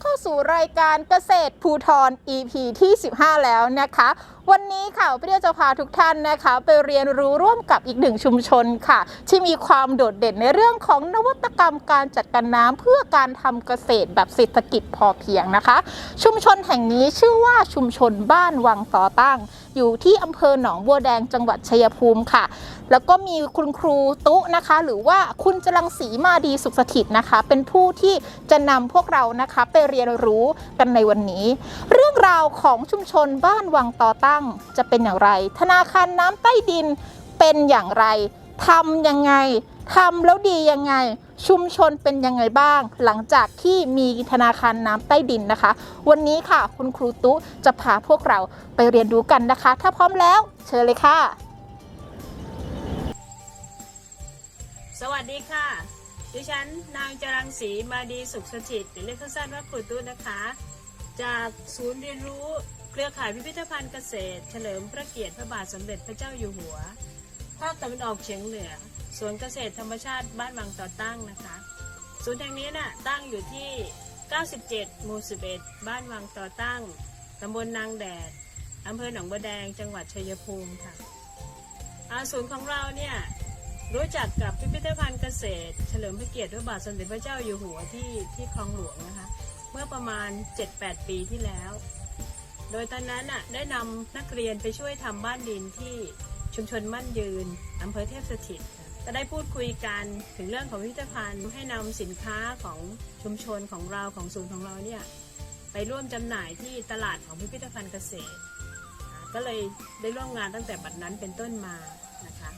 เข้าสู่รายการเกษตรภูทร EP ที่ 15 แล้วนะคะ วันนี้ค่ะพี่เดียวจะพาทุกท่านนะคะ ไปเรียนรู้ร่วมกับอีกหนึ่งชุมชนค่ะ ที่มีความโดดเด่นในเรื่องของนวัตกรรมการจัดการน้ำเพื่อการทำเกษตรแบบเศรษฐกิจพอเพียงนะคะ ชุมชนแห่งนี้ชื่อว่าชุมชนบ้านวังต่อตั้ง อยู่ที่อำเภอหนองบัวแดงจังหวัดชัยภูมิค่ะ แล้วก็มีคุณครูตุ๊นะคะ หรือว่าคุณจรังสีมาดีสุขสถิตนะคะ เป็นผู้ที่จะนำพวกเรานะคะไปเรียนรู้กันในวันนี้ เรื่องราวของชุมชนบ้านวังต่อตั้งจะเป็นอย่างไร ธนาคารน้ำใต้ดินเป็นอย่างไรทำยังไงทำแล้วดียังไง ชุมชนเป็นยังไงบ้าง หลังจากที่มีธนาคารน้ำใต้ดินนะคะ วันนี้ค่ะคุณครูตุ๊จะพาพวกเราไปเรียนรู้กันนะคะ ถ้าพร้อมแล้ว เชิญเลยค่ะ สวัสดีค่ะ ดิฉันนางจรังสีมาดีสุขสถิตหรือเรียกสั้นๆว่าครูตุ้นะคะ จากศูนย์เรียนรู้เครือข่ายพิพิธภัณฑ์เกษตร เฉลิมพระเกียรติพระบาทสมเด็จพระเจ้าอยู่หัว ภาคตะวันออกเฉียงเหนือสวนเกษตรธรรมชาติบ้านวังต่อตั้งนะคะ ศูนย์แห่งนี้น่ะตั้งอยู่ที่ 97 หมู่ 11 บ้านวังต่อตั้ง ตำบลนางแดดอำเภอหนองบัวแดง จังหวัดชัยภูมิค่ะอาศูนย์ของเราเนี่ย รู้จักกับพิพิธภัณฑ์เกษตร เฉลิมพระเกียรติพระบาทสมเด็จพระเจ้าอยู่หัวที่ที่คลองหลวงนะคะ เมื่อประมาณ 7-8 ปีที่แล้ว โดยตอนนั้นน่ะได้นำนักเรียนไปช่วยทำบ้านดินที่ชุมชนมั่นยืนอำเภอเทพสถิตค่ะก็ได้พูดคุยกันถึงเรื่องของพิพิธภัณฑ์ให้นำสินค้าของชุมชนของเราของศูนย์ของเราเนี่ยไปร่วมจำหน่ายที่ตลาดของพิพิธภัณฑ์เกษตร ก็เลยได้ร่วมงานตั้งแต่บัดนั้นเป็นต้นมานะคะ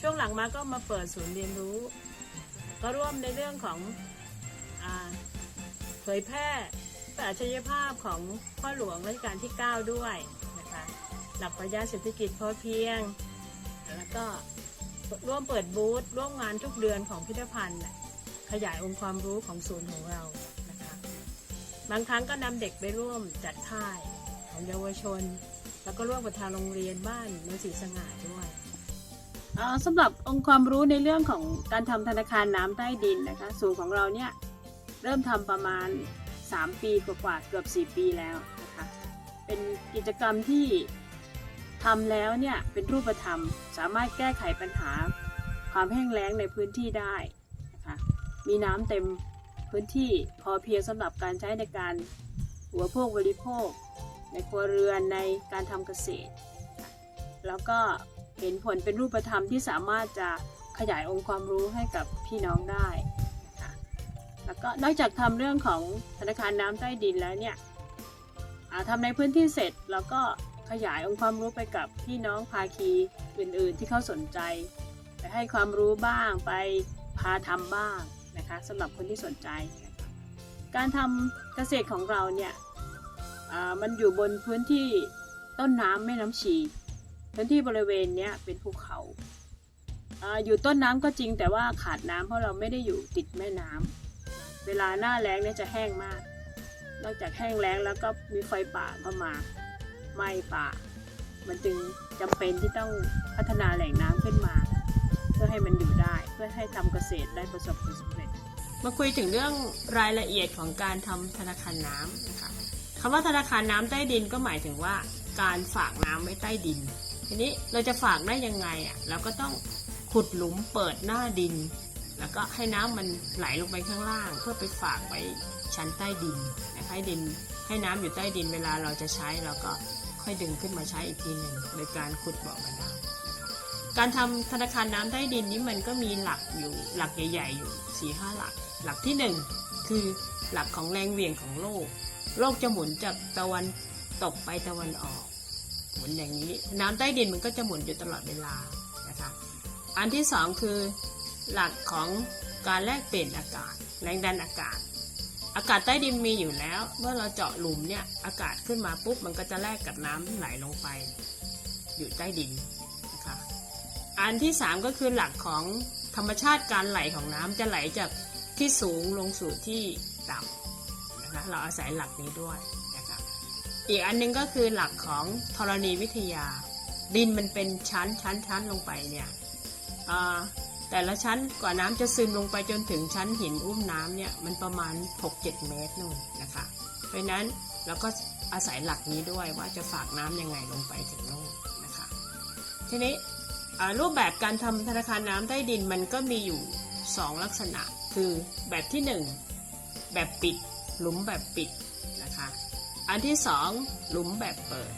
ช่วงหลังมาก็มาเปิดศูนย์เรียนรู้ ก็ร่วมในเรื่องของอเผยแพร่ปรัชญาภาพของพ่อหลวงรัชกาลที่ 9 ด้วยนะคะหลักปรัชญาเศรษฐกิจพอเพียง แล้วก็ร่วมเปิดบูธร่วมงานทุกเดือนของพิพิธภัณฑ์ ขยายองค์ความรู้ของศูนย์ของเรานะคะบางครั้งก็นำเด็กไปร่วมจัดค่ายของเยาวชน แล้วก็ร่วมกับทางโรงเรียนบ้านโนนศรีสง่าด้วย สำหรับองค์ความรู้ในเรื่องของการทำธนาคารน้ำใต้ดินนะคะศูนย์ของเราเนี่ยเริ่มทำประมาณ 3 ปีกว่าๆเกือบ 4 ปีแล้วนะคะเป็นกิจกรรมที่ทำแล้วเนี่ยเป็นรูปธรรม สามารถแก้ไขปัญหาความแห้งแล้งในพื้นที่ได้นะคะมีน้ำเต็มพื้นที่พอเพียงสำหรับการใช้ในการหัวโภคบริโภค ในครัวเรือนในการทำเกษตร แล้วก็ เห็นผลเป็นรูปธรรมที่สามารถจะขยายองค์ความรู้ให้กับพี่น้องได้นะคะแล้วก็นอกจากทำเรื่องของธนาคารน้ำใต้ดินแล้วเนี่ยอ่าทำในพื้นที่เสร็จแล้วก็ขยายองค์ความรู้ไปกับพี่น้องภาคีอื่นๆ ที่เขาสนใจไปให้ความรู้บ้างไปพาทำบ้างนะคะสำหรับคนที่สนใจ การทำเกษตรของเราเนี่ยมันอยู่บนพื้นที่ต้นน้ำแม่น้ำชี พื้นที่บริเวณเนี้ยเป็นภูเขาออยู่ต้นน้ำก็จริงแต่ว่าขาดน้ำเพราะเราไม่ได้อยู่ติดแม่น้ำเวลาหน้าแล้งเนี่ยจะแห้งมาก นอกจากแห้งแล้งแล้วก็มีไฟป่าเข้ามาไหม้ป่า มันจึงจำเป็นที่ต้องพัฒนาแหล่งน้ำขึ้นมา เพื่อให้มันอยู่ได้เพื่อให้ทำเกษตรได้ประสบผลสำเร็จ มาคุยถึงเรื่องรายละเอียดของการทำธนาคารน้ำนะคะคำว่าธนาคารน้ำใต้ดินก็หมายถึงว่าการฝากน้ำไว้ใต้ดิน ทีนี้เราจะฝากได้ยังไงอะเราก็ต้องขุดหลุมเปิดหน้าดิน แล้วก็ให้น้ำมันไหลลงไปข้างล่าง เพื่อไปฝากไว้ชั้นใต้ดินนะคะให้ดินให้น้ำอยู่ใต้ดินเวลาเราจะใช้เราก็ค่อยดึงขึ้นมาใช้อีกทีหนึ่งโดยการขุดบ่อบาดาลการทำธนาคารน้ำใต้ดินนี้มันก็มีหลักอยู่หลักใหญ่ๆอยู่4ี่ห้าหลัก หลักที่หนึ่งคือหลักของแรงเหวี่ยงของโลก โลกจะหมุนจากตะวันตกไปตะวันออก หมุนอย่างนี้ น้ำใต้ดินมันก็จะหมุนอยู่ตลอดเวลานะคะอันที่สองคือหลักของการแลกเปลี่ยนอากาศแรงดันอากาศ อากาศใต้ดินมีอยู่แล้ว เมื่อเราเจาะหลุมเนี่ยอากาศขึ้นมาปุ๊บมันก็จะแลกกับน้ำที่ไหลลงไปอยู่ใต้ดินนะคะอันที่สามก็คือหลักของธรรมชาติการไหลของน้ำจะไหลจากที่สูงลงสู่ที่ต่ำนะคะเราอาศัยหลักนี้ด้วย อีกอันหนึงก็คือหลักของธรณีวิทยา ดินมันเป็นชั้นชั้นชั้นลงไปเนี่ยแต่ละชั้นกว่าน้ำจะซึมลงไปจนถึงชั้นหินอุ้มน้ำเนี่ยมันประมาณ 6-7 เมตรนู่นนะคะ เพราะนั้นเราก็อาศัยหลักนี้ด้วยว่าจะฝากน้ำยังไงลงไปถึงโน่นนะคะ ทีนี้รูปแบบการทำธนาคารน้ำใต้ดินมันก็มีอยู่ 2 ลักษณะ คือแบบที่ 1 แบบปิดหลุมแบบปิดนะคะ อันที่2หลุมแบบเปิด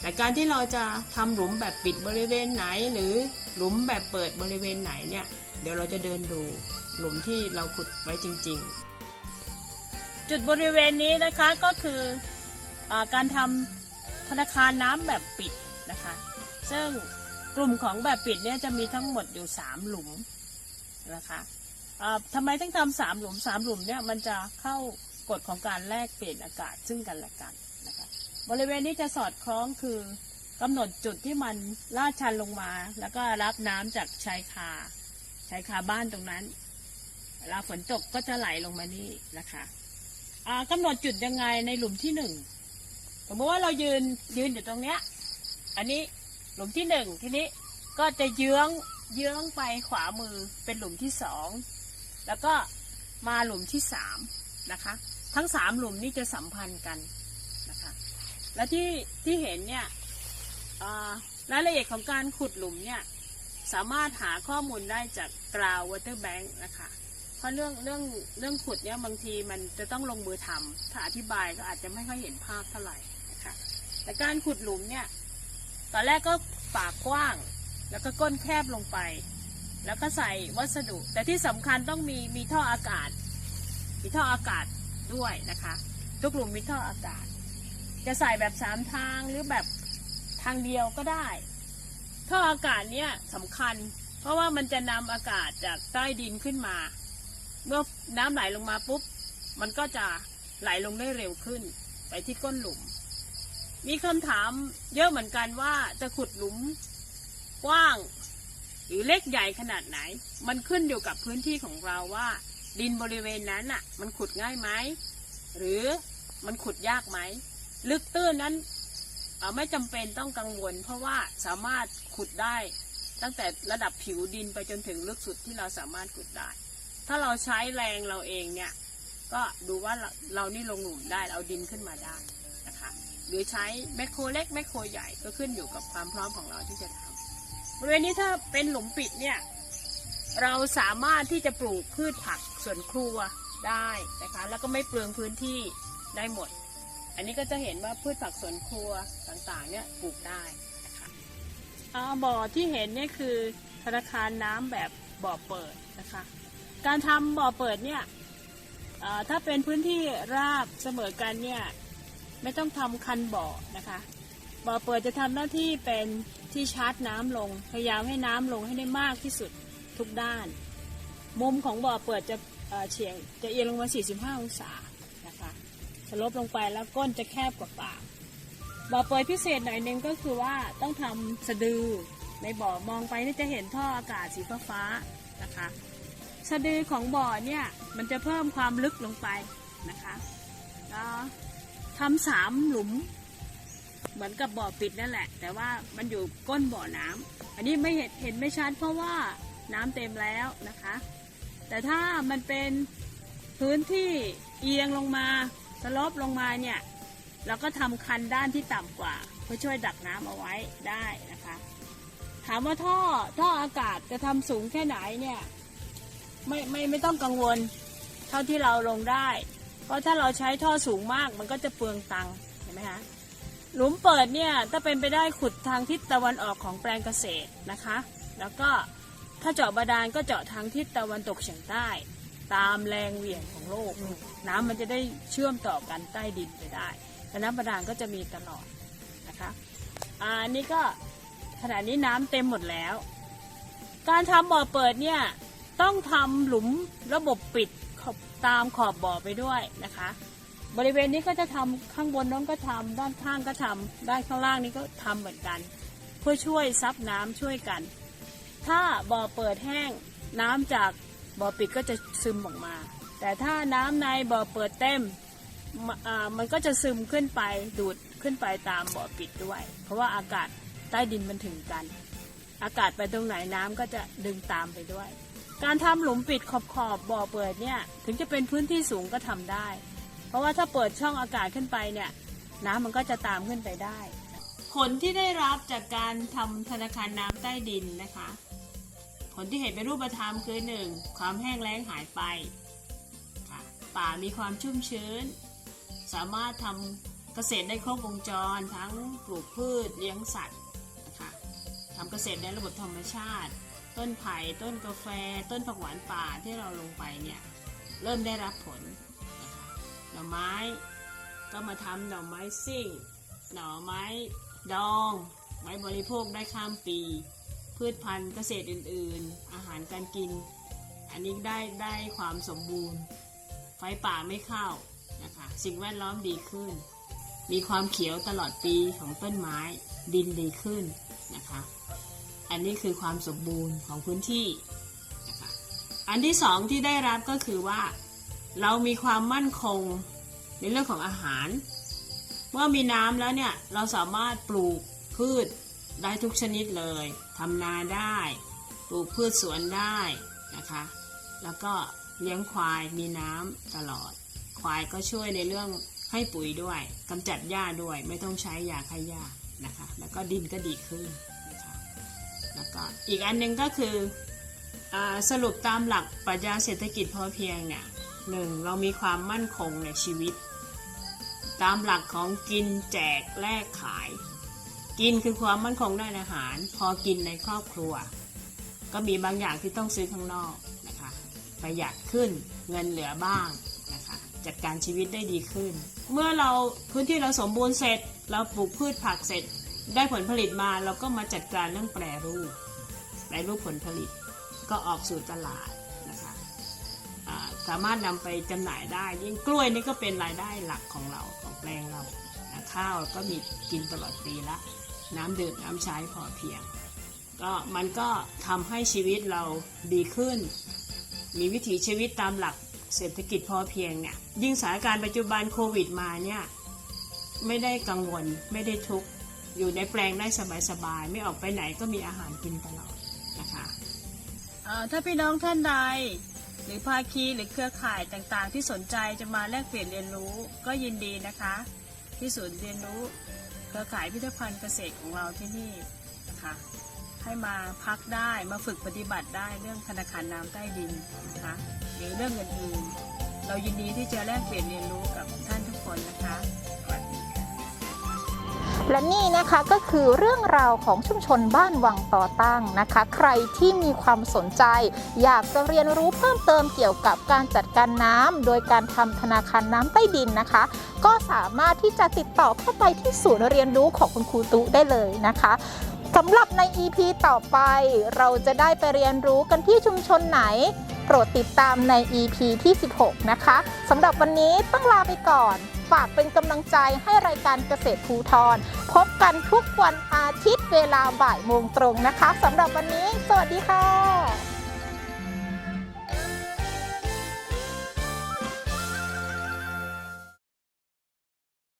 แต่การที่เราจะทำหลุมแบบปิดบริเวณไหน หรือหลุมแบบเปิดบริเวณไหนเนี่ย เดี๋ยวเราจะเดินดูหลุมที่เราขุดไว้จริง ๆ จุดบริเวณนี้นะคะก็คืออาการทำธนาคารน้ำแบบปิดนะคะ ซึ่งกลุ่มของแบบปิดเนี่ยจะมีทั้งหมดอยู่ 3 หลุมนะคะทำไมต้องทำสามหลุมสามหลุมเนี่ยมันจะเข้า กฎของการแลกเปลี่ยนอากาศซึ่งกันและกันนะคะบริเวณนี้จะสอดคล้องคือกำหนดจุดที่มันลาดชันลงมา แล้วก็รับน้ำจากชายคาชายคาบ้านตรงนั้นเวลาฝนตกก็จะไหลลงมานี่นะคะอ่ากำหนดจุดยังไงในหลุมที่หนึ่งสมมติว่าเรายืนยืนอยู่ตรงเนี้ยอันนี้หลุมที่หนึ่งทีนี้ก็จะเยื้องเยื้องไปขวามือเป็นหลุมที่สองแล้วก็มาหลุมที่สาม นะคะ ทั้งสามหลุมนี้จะสัมพันธ์กันนะคะ และที่ที่เห็นเนี่ยรายละเอียดของการขุดหลุมเนี่ยสามารถหาข้อมูลได้จากกราววอเตอร์แบงค์นะคะ เพราะเรื่องเรื่องเรื่องขุดเนี่ยบางทีมันจะต้องลงมือทำถ้าอธิบายก็อาจจะไม่ค่อยเห็นภาพเท่าไหร่นะคะ แต่การขุดหลุมเนี่ยตอนแรกก็ปากกว้าง แล้วก็ก้นแคบลงไป แล้วก็ใส่วัสดุ แต่ที่สำคัญต้องมีมีท่ออากาศ มีท่ออากาศด้วยนะคะ ทุกหลุมมีท่ออากาศ จะใส่แบบสามทางหรือแบบทางเดียวก็ได้ ท่ออากาศเนี่ยสำคัญ เพราะว่ามันจะนำอากาศจากใต้ดินขึ้นมา เมื่อน้ำไหลลงมาปุ๊บ มันก็จะไหลลงได้เร็วขึ้น ไปที่ก้นหลุม มีคำถามเยอะเหมือนกันว่าจะขุดหลุมกว้าง หรือเล็กใหญ่ขนาดไหน มันขึ้นอยู่กับพื้นที่ของเราว่า ดินบริเวณนั้นน่ะ มันขุดง่ายไหมหรือมันขุดยากไหม ลึกตื้นนั้นไม่จำเป็นต้องกังวล เพราะว่าสามารถขุดได้ตั้งแต่ระดับผิวดินไปจนถึงลึกสุดที่เราสามารถขุดได้ ถ้าเราใช้แรงเราเองเนี่ย ก็ดูว่าเราเรานี่ลงหลุมได้เอาดินขึ้นมาได้นะคะ หรือใช้แมคโครเล็กแมคโครใหญ่ก็ขึ้นอยู่กับความพร้อมของเราที่จะทำบริเวณนี้ถ้าเป็นหลุมปิดเนี่ย เราสามารถที่จะปลูกพืชผัก สวนครัวได้นะคะ แล้วก็ไม่เปลืองพื้นที่ได้หมด อันนี้ก็จะเห็นว่าพืชผักสวนครัวต่างๆเนี่ยปลูกได้นะคะบ่อที่เห็นเนี่ยคือธนาคารน้ำแบบบ่อเปิดนะคะ การทำบ่อเปิดเนี่ยถ้าเป็นพื้นที่ราบเสมอกันเนี่ยไม่ต้องทำคันบ่อนะคะ บ่อเปิดจะทำหน้าที่เป็นที่ชาร์จน้ำลง พยายามให้น้ำลงให้ได้มากที่สุดทุกด้าน มุมของบ่อเปิดจะ เฉียงจะเอียงลงมา 45 องศานะคะสลบลงไปแล้วก้นจะแคบกว่าปากบ่อเปิดพิเศษหน่อยหนึงก็คือว่าต้องทำสะดือในบ่อมองไปนี่จะเห็นท่ออากาศสีฟ้าๆนะคะสะดือของบ่อเนี่ยมันจะเพิ่มความลึกลงไปนะคะแล้วทำสามหลุม เหมือนกับบ่อปิดนั่นแหละ แต่ว่ามันอยู่ก้นบ่อน้ำอันนี้ไม่เห็นเห็นไม่ชัดเพราะว่าน้ำเต็มแล้วนะคะ แต่ถ้ามันเป็นพื้นที่เอียงลงมาสลบลงมาเนี่ยเราก็ทำคันด้านที่ต่ำกว่า เพื่อช่วยดักน้ำเอาไว้ได้นะคะ ถามว่าท่อท่ออากาศจะทำสูงแค่ไหนเนี่ยไม่ไม่ไม่ต้องกังวล เท่าที่เราลงได้ เพราะถ้าเราใช้ท่อสูงมากมันก็จะเปลืองตังค์เห็นไหมคะหลุมเปิดเนี่ยถ้าเป็นไปได้ขุดทางทิศตะวันออกของแปลงเกษตรนะคะ แล้วก็ ถ้าเจาะบาดาลก็เจาะทางทิศตะวันตกเฉียงใต้ ตามแรงเหวี่ยงของโลก น้ำมันจะได้เชื่อมต่อกันใต้ดินไปได้และน้ำบาดาลก็จะมีตลอดนะคะอันนี้ก็ขณะนี้น้ำเต็มหมดแล้ว การทำบ่อเปิดเนี่ยต้องทำหลุมระบบปิดตามขอบบ่อไปด้วยนะคะ บริเวณนี้ก็จะทำข้างบนน้องก็ทำด้านข้างก็ทำด้านข้างล่างนี้ก็ทำเหมือนกัน เพื่อช่วยซับน้ำช่วยกัน ถ้าบ่อเปิดแห้ง น้ำจากบ่อปิดก็จะซึมออกมา แต่ถ้าน้ำในบ่อเปิดเต็มม,มันก็จะซึมขึ้นไปดูดขึ้นไปตามบ่อปิดด้วย เพราะว่าอากาศใต้ดินมันถึงกัน อากาศไปตรงไหนน้ำก็จะดึงตามไปด้วย การทำหลุมปิดขอบขอบบ่อเปิดเนี่ยถึงจะเป็นพื้นที่สูงก็ทำได้ เพราะว่าถ้าเปิดช่องอากาศขึ้นไปเนี่ยน้ำมันก็จะตามขึ้นไปได้ ผลที่ได้รับจากการทำธนาคารน้ำใต้ดินนะคะ ผลที่เห็นเป็นรูปธรรมคือหนึ่งความแห้งแล้งหายไปค่ะป่ามีความชุ่มชื้น สามารถทำเกษตรได้ครบวงจร ทั้งปลูกพืชเลี้ยงสัตว์นะคะทำเกษตรในระบบธรรมชาติ ต้นไผ่ต้นกาแฟ ต้นผักหวานป่าที่เราลงไปเนี่ยเริ่มได้รับผลนะคะหน่อไม้ก็มาทำหน่อไม้ซิ่ง หน่อไม้ดองไม้บริโภคได้ข้ามปี พืชพันธุ์เกษตรอื่น ๆ อาหารการกิน อันนี้ได้ได้ความสมบูรณ์ ไฟป่าไม่เข้านะคะสิ่งแวดล้อมดีขึ้น มีความเขียวตลอดปีของต้นไม้ดินดีขึ้นนะคะ อันนี้คือความสมบูรณ์ของพื้นที่นะคะอันที่สองที่ได้รับก็คือว่า เรามีความมั่นคงในเรื่องของอาหาร เมื่อมีน้ำแล้วเนี่ยเราสามารถปลูกพืช ได้ทุกชนิดเลยทำนาได้ปลูกพืชสวนได้นะคะ แล้วก็เลี้ยงควายมีน้ำตลอด ควายก็ช่วยในเรื่องให้ปุ๋ยด้วยกำจัดหญ้าด้วยไม่ต้องใช้ยาฆ่าหญ้านะคะ แล้วก็ดินก็ดีขึ้นนะคะแล้วก็อีกอันหนึ่งก็คืออสรุปตามหลักปรัชญาเศรษฐกิจพอเพียงเนี่ยหนึ่งเรามีความมั่นคงในชีวิต ตามหลักของกินแจกแลกขาย กินคือความมั่นคงด้านอาหาร พอกินในครอบครัว ก็มีบางอย่างที่ต้องซื้อข้างนอกนะคะประหยัดขึ้นเงินเหลือบ้างนะคะจัดการชีวิตได้ดีขึ้น เมื่อเราพื้นที่เราสมบูรณ์เสร็จ เราปลูกพืชผักเสร็จ ได้ผลผลิตมาเราก็มาจัดการเรื่องแปรรูปแปรรูปผลผลิตก็ออกสู่ตลาดนะคะสามารถนำไปจำหน่ายได้ยิ่งกล้วยนี่ก็เป็นรายได้หลักของเราของแปลงเราข้าวก็มีกินตลอดปีละ น้ำดื่มน้ำใช้พอเพียง ก็มันก็ทำให้ชีวิตเราดีขึ้น มีวิถีชีวิตตามหลักเศรษฐกิจพอเพียงเนี่ยยิ่งสถานการณ์ปัจจุบันโควิดมาเนี่ยไม่ได้กังวลไม่ได้ทุกข์อยู่ในแปลงได้สบายๆไม่ออกไปไหนก็มีอาหารกินตลอดนะคะถ้าพี่น้องท่านใด หรือภาคีหรือเครือข่ายต่างๆ ที่สนใจจะมาแลกเปลี่ยนเรียนรู้ก็ยินดีนะคะ ที่ศูนย์เรียนรู้ เครือข่ายพิพิธภัณฑ์เกษตรของเราที่นี่นะคะ ให้มาพักได้มาฝึกปฏิบัติได้เรื่องธนาคารน้ำใต้ดินนะคะหรือเรื่องอื่นๆเรายินดีที่จะแลกเปลี่ยนเรียนรู้กับท่านทุกคนนะคะสวัสดีค่ะ และนี่นะคะก็คือเรื่องราวของชุมชนบ้านวังต่อตั้งนะคะ ใครที่มีความสนใจ อยากจะเรียนรู้เพิ่มเติมเกี่ยวกับการจัดการน้ำโดยการทำธนาคารน้ำใต้ดินนะคะ ก็สามารถที่จะติดต่อเข้าไปที่ศูนย์เรียนรู้ของคุณครูตุได้เลยนะคะสำหรับใน EP ต่อไป เราจะได้ไปเรียนรู้กันที่ชุมชนไหน โปรดติดตามใน EP ที่ 16 นะคะสำหรับวันนี้ต้องลาไปก่อน ฝากเป็นกำลังใจให้รายการเกษตรภูทรพบกันทุกวันอาทิตย์เวลาบ่ายโมงตรงนะคะสำหรับวันนี้ สวัสดีค่ะ